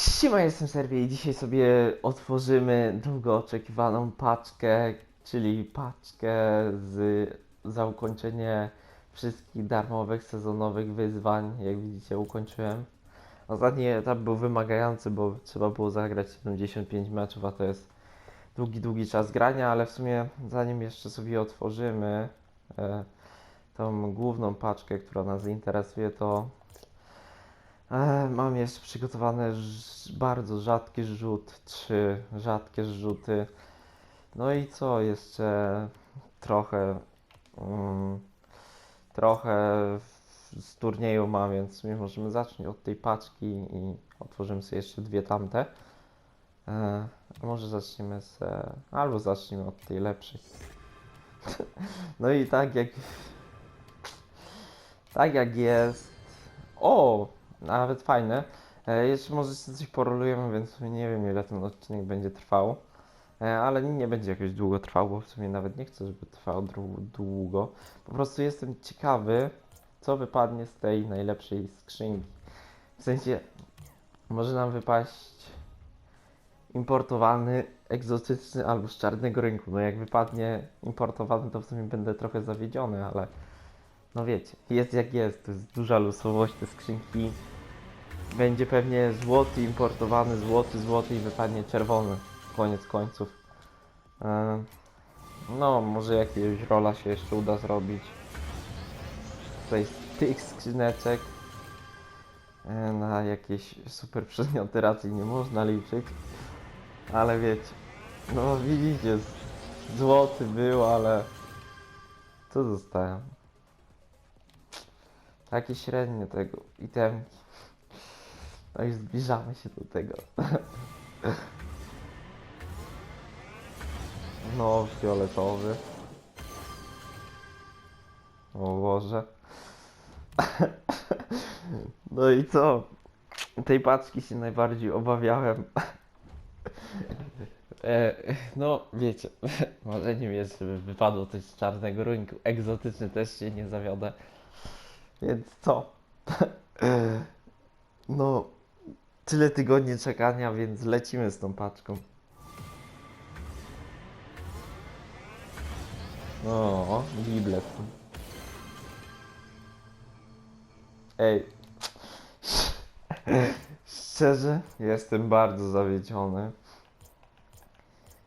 Siema, jestem Serwie i dzisiaj sobie otworzymy długo oczekiwaną paczkę, czyli paczkę z za ukończenie wszystkich darmowych sezonowych wyzwań. Jak widzicie, ukończyłem. Ostatni etap był wymagający, bo trzeba było zagrać 75 meczów, a to jest długi, długi czas grania, ale w sumie zanim jeszcze sobie otworzymy e, tą główną paczkę, która nas interesuje, to mam jeszcze przygotowane ż- bardzo rzadki rzut, trzy rzadkie rzuty. No i co, jeszcze trochę, mm, trochę z turnieju mam, więc sumie możemy zacząć od tej paczki i otworzymy sobie jeszcze dwie tamte. E, może zaczniemy z, albo zacznijmy od tej lepszej. No i tak jak, tak jak jest. O! Nawet fajne. E, jeszcze może coś porolujemy, więc nie wiem ile ten odcinek będzie trwał. E, ale nie będzie jakoś długo trwał, bo w sumie nawet nie chcę, żeby trwał długo. Po prostu jestem ciekawy, co wypadnie z tej najlepszej skrzynki. W sensie, może nam wypaść importowany, egzotyczny albo z czarnego rynku. No jak wypadnie importowany, to w sumie będę trochę zawiedziony, ale no wiecie, jest jak jest, to jest duża losowość, te skrzynki. Będzie pewnie złoty importowany, złoty, złoty i wypadnie czerwony, koniec końców. E, No, może jakiegoś rola się jeszcze uda zrobić. Tutaj z tych skrzyneczek e, na jakieś super przedmioty raczej nie można liczyć. Ale wiecie, no widzicie, złoty był, ale co zostałem? Takie średnie tego itemki. No i zbliżamy się do tego. No, fioletowy. O Boże. No i co? Tej paczki się najbardziej obawiałem. E, no, wiecie, marzeniem jest, żeby wypadło coś z czarnego rynku. Egzotyczny też się nie zawiodę. Więc co? No, tyle tygodni czekania, więc lecimy z tą paczką. O, Biblet. Ej. Szczerze, jestem bardzo zawiedziony.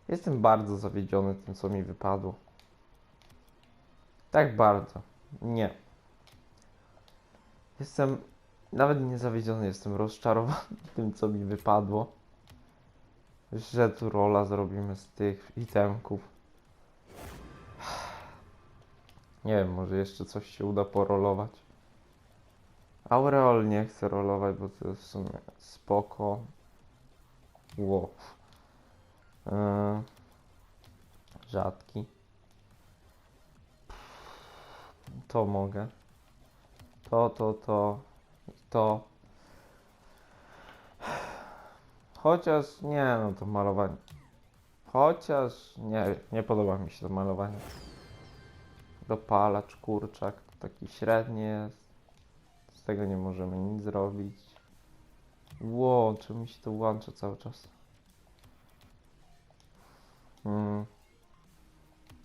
Jestem bardzo zawiedziony tym, co mi wypadło. Tak bardzo. Nie. Jestem nawet nie zawiedziony, jestem rozczarowany tym, co mi wypadło. Że tu rola zrobimy z tych itemków. Nie wiem, może jeszcze coś się uda porolować. Aureol nie chcę rolować, bo to jest w sumie spoko. Wow. Yy, rzadki. To mogę. To, to, to, to. Chociaż nie, no to malowanie. Chociaż nie, nie podoba mi się to malowanie. Dopalacz, kurczak, to taki średni jest. Z tego nie możemy nic zrobić. Ło, czy mi się to włącza cały czas? Hmm.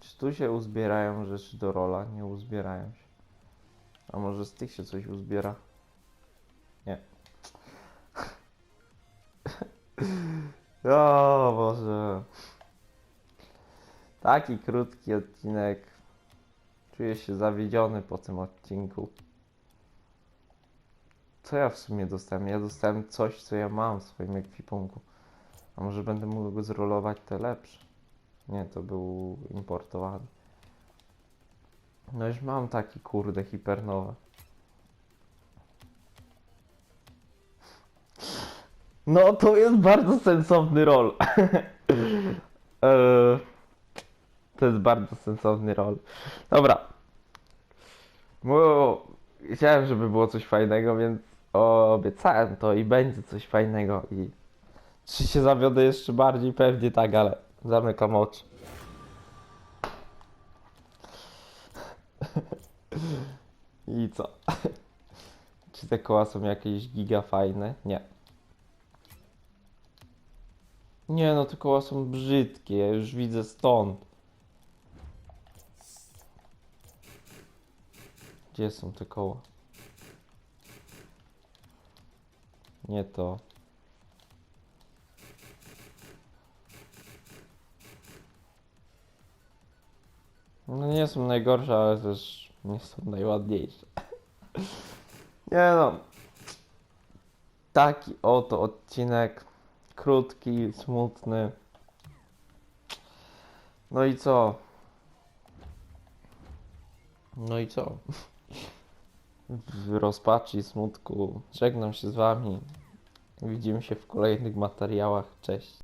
Czy tu się uzbierają rzeczy do rola? Nie uzbierają się. A może z tych się coś uzbiera? Nie. o Boże. Taki krótki odcinek. Czuję się zawiedziony po tym odcinku. Co ja w sumie dostałem? Ja dostałem coś, co ja mam w swoim ekwipunku. A może będę mógł go zrolować te lepsze? Nie, to był importowany. No już mam taki kurde hipernowe. No to jest bardzo sensowny rol. Eee, to jest bardzo sensowny rol. Dobra. Bo chciałem, żeby było coś fajnego, więc obiecałem to i będzie coś fajnego i czy się zawiodę jeszcze bardziej? Pewnie tak, ale zamykam oczy. I co? Czy te koła są jakieś giga fajne? Nie. Nie no, te koła są brzydkie, ja już widzę stąd. Gdzie są te koła? Nie to. No nie są najgorsze, ale też nie są najładniejsze. Nie no. Taki oto odcinek. Krótki, smutny. No i co? No i co? W rozpaczy i smutku żegnam się z wami. Widzimy się w kolejnych materiałach. Cześć.